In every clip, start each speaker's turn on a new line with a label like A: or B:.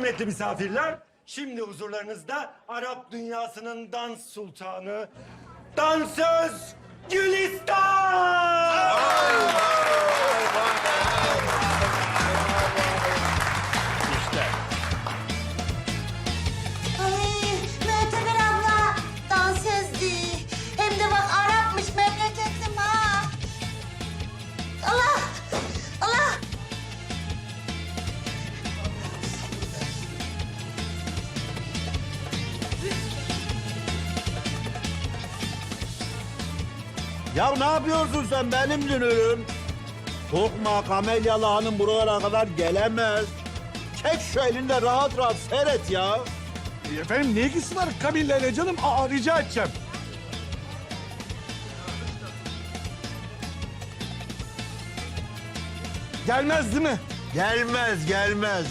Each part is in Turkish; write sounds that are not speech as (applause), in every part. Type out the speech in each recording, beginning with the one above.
A: kıymetli misafirler, şimdi huzurlarınızda Arap dünyasının dans sultanı, dansöz Gülistan!
B: Ya ne yapıyorsun sen benim dünürüm? Korkma Kamelyalı Hanım buralara kadar gelemez. Çek şu elinde rahat rahat seyret ya.
C: Efendim ne ilgisi var kabilleyle canım? Aa rica edeceğim. Gelmez değil mi?
B: Gelmez gelmez.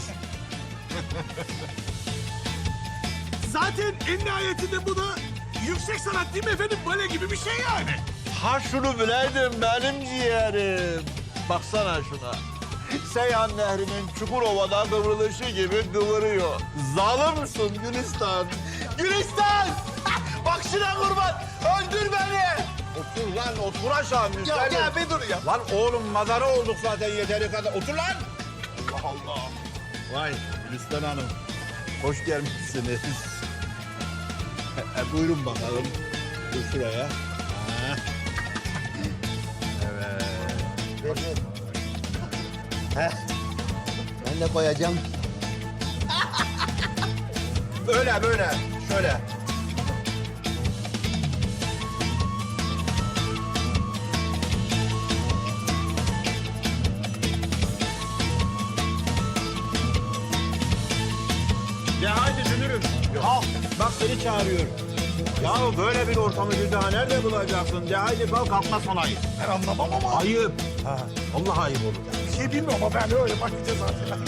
C: Zaten en nihayetinde bu da yüksek sanat değil mi efendim? Bale gibi bir şey yani.
B: Ha şunu bileydim benim ciğerim. Baksana şuna. Seyhan Nehri'nin Çukurova'da kıvrılışı gibi kıvırıyor. Zalimsin Gülistan. Gülistan! (laughs) Bak şuna kurban. Öldür beni. Otur lan otur aşağı Müslüman. Ya, ya bir dur ya. Lan oğlum madara olduk zaten yeteri kadar. Otur lan. Allah Allah. Vay Gülistan Hanım. Hoş gelmişsiniz. (laughs) E, buyurun bakalım. Dur şuraya. Heh. Ben de koyacağım. (laughs) böyle böyle. Şöyle. De haydi dönürüm. Kalk. Bak seni çağırıyor. Ya böyle bir ortamı bir daha nerede bulacaksın? De haydi kalk kalkma sonayı.
C: Ben anlamam ama.
B: Ayıp. Allah ayıp olur.
C: Bir şey bilmiyorum ama ben öyle bakacağız zaten.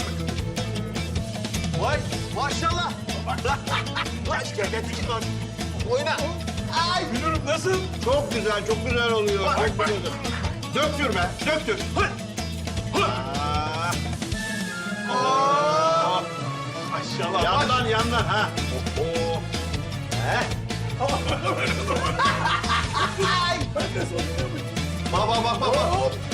B: Vay maşallah. Kaç kere çıkar. Oyna. Ay.
C: Müdürüm nasıl?
B: Çok güzel, çok güzel oluyor.
C: Bak,
B: çok
C: bak.
B: güzel. Döktür be, döktür. Hı. Hı. Aa.
C: Maşallah.
B: Yandan, yandan. Ha. Oh, oh. He. Bak, bak, bak, bak. bak.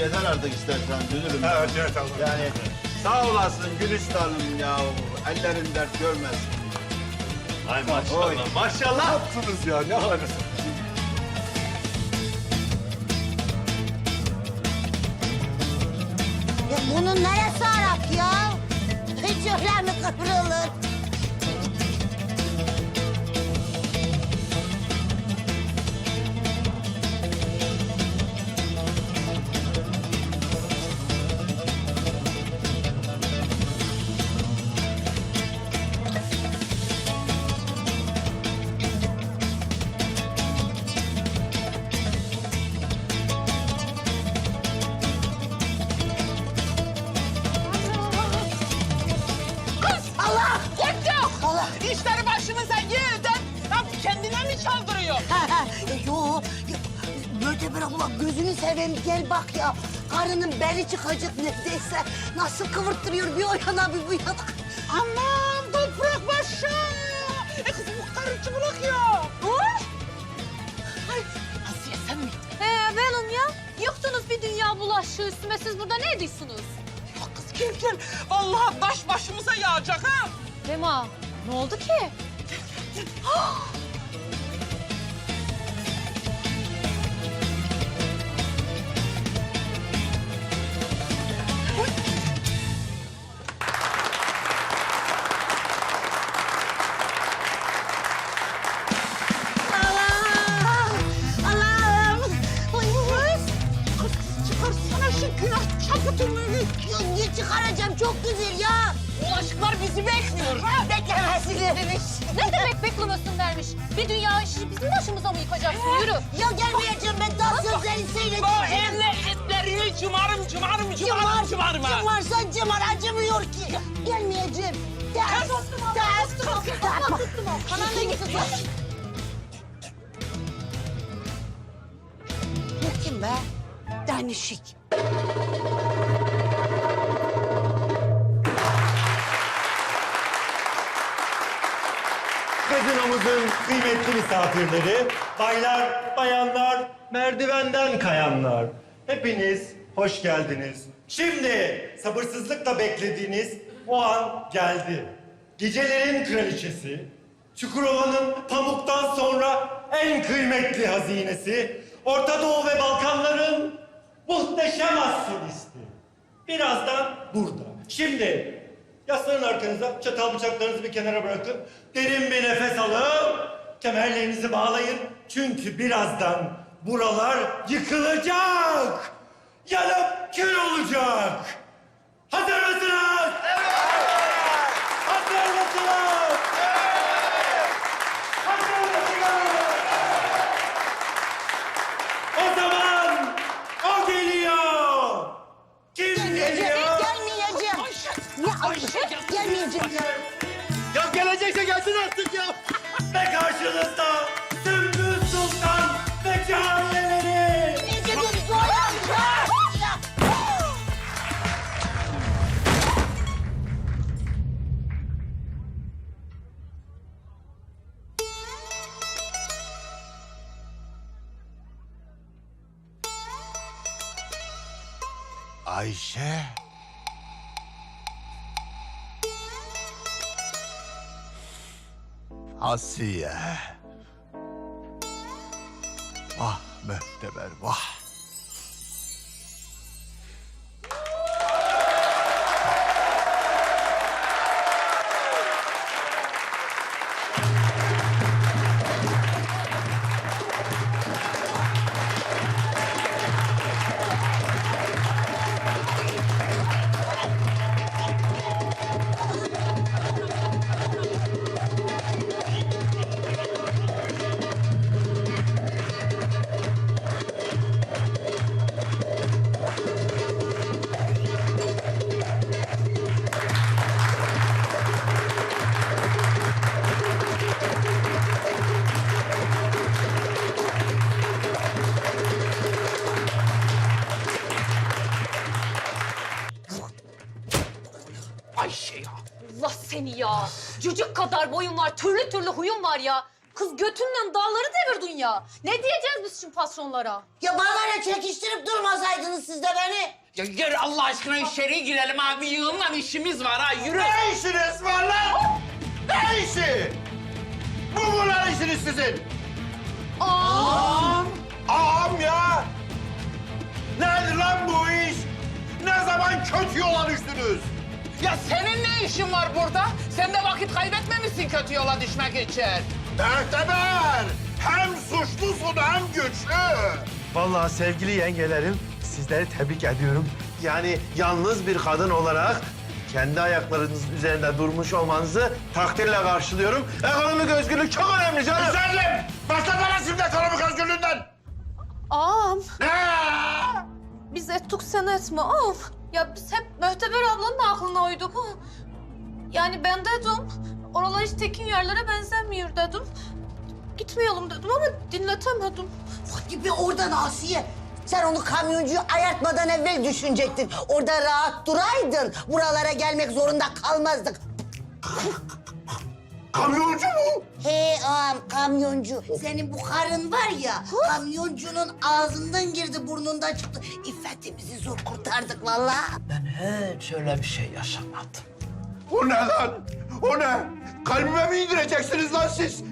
B: Yeter artık istersen, dönürüm.
C: Evet evet tamam.
B: Yani sağ olasın Gülistan'ım ya. Ellerin dert görmez.
C: Ay
B: Oy.
C: maşallah. Maşallah. Ne yaptınız ya? Ne haliniz?
D: Ya bunun neresi Arap ya? Hiç öyle mi kıvrılır? Möteber abla gözünü seveyim gel bak ya. Karının beli çıkacak neredeyse. Nasıl kıvırttırıyor bir o yana bir bu yana.
E: Aman toprak başa! E kız bu karı çıplak ya. Oy! Ay Asiye sen mi?
F: He benim ya. Yıktınız bir dünya bulaşığı üstüme. Siz burada ne ediyorsunuz?
E: Ya kız gel gel. Vallahi taş başımıza yağacak ha.
F: Dema ne oldu ki?
D: Dur. Beklemesinlermiş.
F: Ne demek beklemesinlermiş? Bir dünya işi bizim başımıza mı yıkacaksın? Yürü.
D: Ya gelmeyeceğim ben daha sözleri seyredeceğim.
G: O elle etlerini cımarım cımarım
D: Cımar,
G: cımarım cımarım. ha.
D: cımarsan cımar acımıyor ki. Gelmeyeceğim. Ders, ders,
F: o. Kanalına gitsin.
D: Bu kim be? Danişik.
A: Gazinomuzun kıymetli misafirleri, baylar, bayanlar, merdivenden kayanlar. Hepiniz hoş geldiniz. Şimdi sabırsızlıkla beklediğiniz o an geldi. Gecelerin kraliçesi, Çukurova'nın pamuktan sonra en kıymetli hazinesi, Orta Doğu ve Balkanların muhteşem astrolisti. Birazdan burada. Şimdi yaslanın arkanıza, çatal bıçaklarınızı bir kenara bırakın. Derin bir nefes alın. Kemerlerinizi bağlayın. Çünkü birazdan buralar yıkılacak. Yanıp kül olacak. Hazır mısınız? Evet.
D: Gelmeyeceğim ya. Ya
H: gelecekse gelsin artık ya. (laughs)
A: Ve karşınızda Sümbül Sultan ve
D: amca.
H: Ayşe. Asiye. Vah mühteber vah.
F: Seni ya. Cücük kadar boyun var, türlü türlü huyun var ya. Kız götünden dağları devirdin ya. Ne diyeceğiz biz şimdi patronlara?
D: Ya bana çekiştirip durmasaydınız siz de beni.
G: Ya yürü Allah aşkına içeri girelim abi. Yığınla işimiz var ha yürü.
H: Ne işiniz var lan? Ne işi? Bu mu lan işiniz sizin?
F: Aa!
H: Ağam ya! Nedir lan bu iş? Ne zaman kötü yola düştünüz?
G: Ya senin ne işin var burada? Sen de vakit kaybetmemişsin kötü yola düşmek için.
H: Berteber! Hem suçlusun hem güçlü.
I: Vallahi sevgili yengelerim, sizleri tebrik ediyorum. Yani yalnız bir kadın olarak kendi ayaklarınız üzerinde durmuş olmanızı takdirle karşılıyorum. Ekonomik özgürlük çok önemli canım.
H: Güzelim! Başla bana şimdi ekonomik özgürlüğünden.
F: Ağam,
H: Ne?
F: biz ettik sen etme ağam. Ya biz hep Möhteber ablanın aklına uyduk. ha. Yani ben dedim, oralar hiç tekin yerlere benzemiyor dedim. Gitmeyelim dedim ama dinletemedim.
D: Hadi bir oradan Asiye. Sen onu kamyoncuyu ayartmadan evvel düşünecektin. Orada rahat duraydın. Buralara gelmek zorunda kalmazdık.
H: Kamyoncu mu?
D: He ağam kamyoncu. Senin bu karın var ya kamyoncunun ağzından girdi burnundan çıktı. İffetimizi zor kurtardık vallahi.
G: Ben hiç öyle bir şey yaşamadım.
H: O ne lan? O ne? Kalbime mi indireceksiniz lan siz?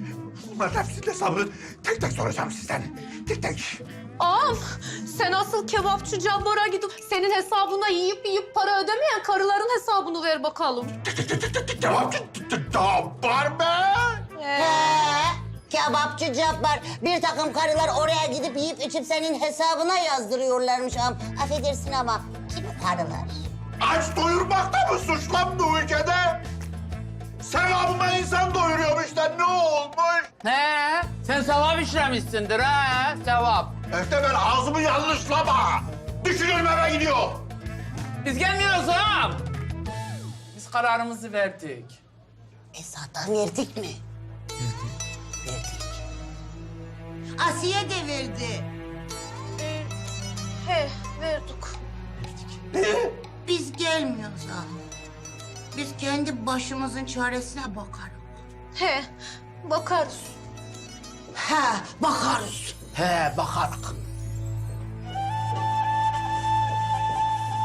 H: Bunların hepsinin hesabını tek tek soracağım sizden. Tek tek.
F: Ağam, sen asıl kebapçı Cabbar'a gidip senin hesabına yiyip yiyip para ödemeyen karıların hesabını ver bakalım.
H: Cevap var be.
D: He, kebapçı Cabbar. Bir takım karılar oraya gidip yiyip içip senin hesabına yazdırıyorlarmış ağam. Affedersin ama kim o karılar?
H: Aç doyurmak da mı suç lan bu ülkede? Sevabıma insan doyuruyormuş da ne olmuş?
E: He, sen sevap işlemişsindir ha, sevap.
H: Öfte ben ağzımı yanlışlama. Düşünüyorum eve gidiyor.
E: Biz gelmiyoruz ha. Biz kararımızı verdik.
D: E zaten verdik mi? Asiye de verdi.
F: He verdik.
D: Biz gelmiyoruz ha. Biz kendi başımızın çaresine bakarız.
F: He bakarız.
D: He, bakarız.
E: He, bakarık.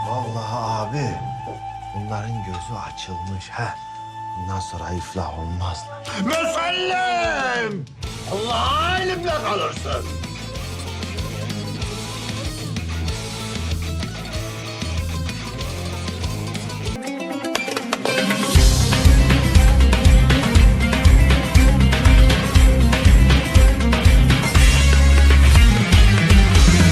I: Vallahi abi bunların gözü açılmış ha. Bundan sonra iflah olmazlar.
H: Müsellim! Allah'a elimle kalırsın.